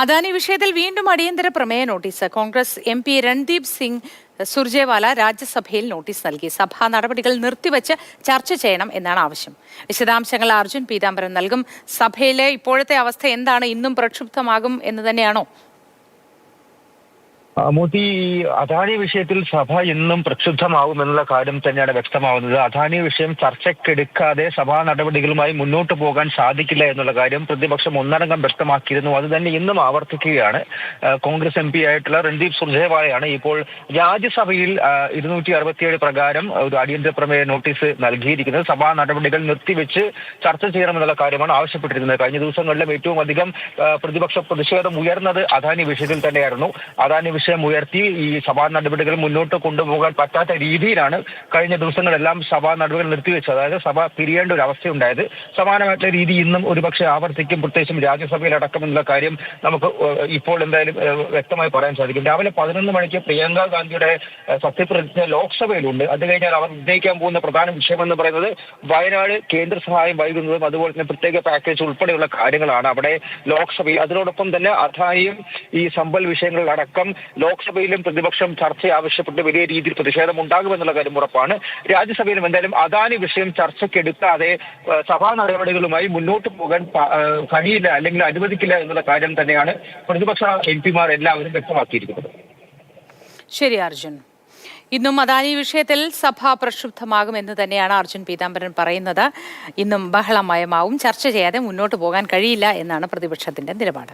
അദാനി വിഷയത്തിൽ വീണ്ടും അടിയന്തര പ്രമേയ notice. Congress M P Randeep Singh Surjewala രാജ്യസഭയിൽ നോട്ടീസ് നൽകി. സഭാ നടപടികൾ നിർത്തിവെച്ച് ചർച്ച ചെയ്യണം എന്നാണ് ആവശ്യം. വിശദാംശങ്ങൾ അർജുൻ പീതാംബരൻ നൽകും. സഭയിലെ ഇപ്പോഴത്തെ അവസ്ഥ എന്താണ്? ഇന്നും പ്രക്ഷുബ്ധമാകും എന്ന് തന്നെയാണോ? മോദി അദാനി വിഷയത്തിൽ സഭ എന്നും പ്രക്ഷുബ്ധമാകുമെന്നുള്ള കാര്യം തന്നെയാണ് വ്യക്തമാവുന്നത്. അദാനി വിഷയം ചർച്ചയ്ക്കെടുക്കാതെ സഭാ നടപടികളുമായി മുന്നോട്ട് പോകാൻ സാധിക്കില്ല എന്നുള്ള കാര്യം പ്രതിപക്ഷം ഒന്നടങ്കം വ്യക്തമാക്കിയിരുന്നു. അത് തന്നെ ഇന്നും ആവർത്തിക്കുകയാണ്. കോൺഗ്രസ് എം പി ആയിട്ടുള്ള രൺദീപ് സുർജേവാലയാണ് ഇപ്പോൾ രാജ്യസഭയിൽ ഇരുന്നൂറ്റി അറുപത്തിയേഴ് പ്രകാരം ഒരു അടിയന്തര പ്രമേയ നോട്ടീസ് നൽകിയിരിക്കുന്നത്. സഭാ നടപടികൾ നിർത്തിവെച്ച് ചർച്ച ചെയ്യണമെന്നുള്ള കാര്യമാണ് ആവശ്യപ്പെട്ടിരുന്നത് കഴിഞ്ഞ ദിവസങ്ങളിലും ഏറ്റവും അധികം പ്രതിപക്ഷ പ്രതിഷേധം ഉയർന്നത് അദാനി വിഷയത്തിൽ തന്നെയായിരുന്നു. അദാനി വിഷയം ഉയർത്തി ഈ സഭാ നടപടികൾ മുന്നോട്ട് കൊണ്ടുപോകാൻ പറ്റാത്ത രീതിയിലാണ് കഴിഞ്ഞ ദിവസങ്ങളെല്ലാം സഭാ നടപടികൾ നിർത്തിവെച്ചത്. അതായത് സഭ പിരിയേണ്ട ഒരു അവസ്ഥയുണ്ടായത്. സമാനമായിട്ടുള്ള രീതി ഇന്നും ഒരുപക്ഷെ ആവർത്തിക്കും. പ്രത്യേകിച്ചും രാജ്യസഭയിൽ അടക്കമെന്നുള്ള കാര്യം നമുക്ക് ഇപ്പോൾ എന്തായാലും വ്യക്തമായി പറയാൻ സാധിക്കും. രാവിലെ പതിനൊന്ന് മണിക്ക് പ്രിയങ്ക ഗാന്ധിയുടെ സത്യപ്രതിജ്ഞ ലോക്സഭയിലുണ്ട്. അത് കഴിഞ്ഞാൽ അവർ ഉന്നയിക്കാൻ പോകുന്ന പ്രധാന വിഷയമെന്ന് പറയുന്നത് വയനാട് കേന്ദ്ര സഹായം വൈകുന്നതും അതുപോലെ തന്നെ പ്രത്യേക പാക്കേജ് ഉൾപ്പെടെയുള്ള കാര്യങ്ങളാണ് അവിടെ ലോക്സഭയിൽ. അതിനോടൊപ്പം തന്നെ അദാനിയും ഈ സമ്പൽ വിഷയങ്ങളിലടക്കം ലോക്സഭയിലും പ്രതിപക്ഷം ചർച്ച ആവശ്യപ്പെട്ട് വലിയ രീതിയിൽ പ്രതിഷേധം ഉണ്ടാകുമെന്നുള്ള കാര്യം ഉറപ്പാണ്. രാജ്യസഭയിലും എന്തായാലും അദാനി വിഷയം ചർച്ചയ്ക്കെടുക്കാതെ സഭാ നടപടികളുമായി മുന്നോട്ട് പോകാൻ കഴിയില്ല അല്ലെങ്കിൽ അനുവദിക്കില്ല എന്നുള്ള കാര്യം തന്നെയാണ് പ്രതിപക്ഷ എം പിമാർ എല്ലാവരും വ്യക്തമാക്കിയിരിക്കുന്നത്. ശരി അർജുൻ. ഇന്നും അദാനി വിഷയത്തിൽ സഭ പ്രക്ഷുബ്ധമാകുമെന്ന് തന്നെയാണ് അർജുൻ പീതാംബരൻ പറയുന്നത്. ഇന്നും ബഹളമയമാവും. ചർച്ച ചെയ്യാതെ മുന്നോട്ട് പോകാൻ കഴിയില്ല എന്നാണ് പ്രതിപക്ഷത്തിന്റെ നിലപാട്.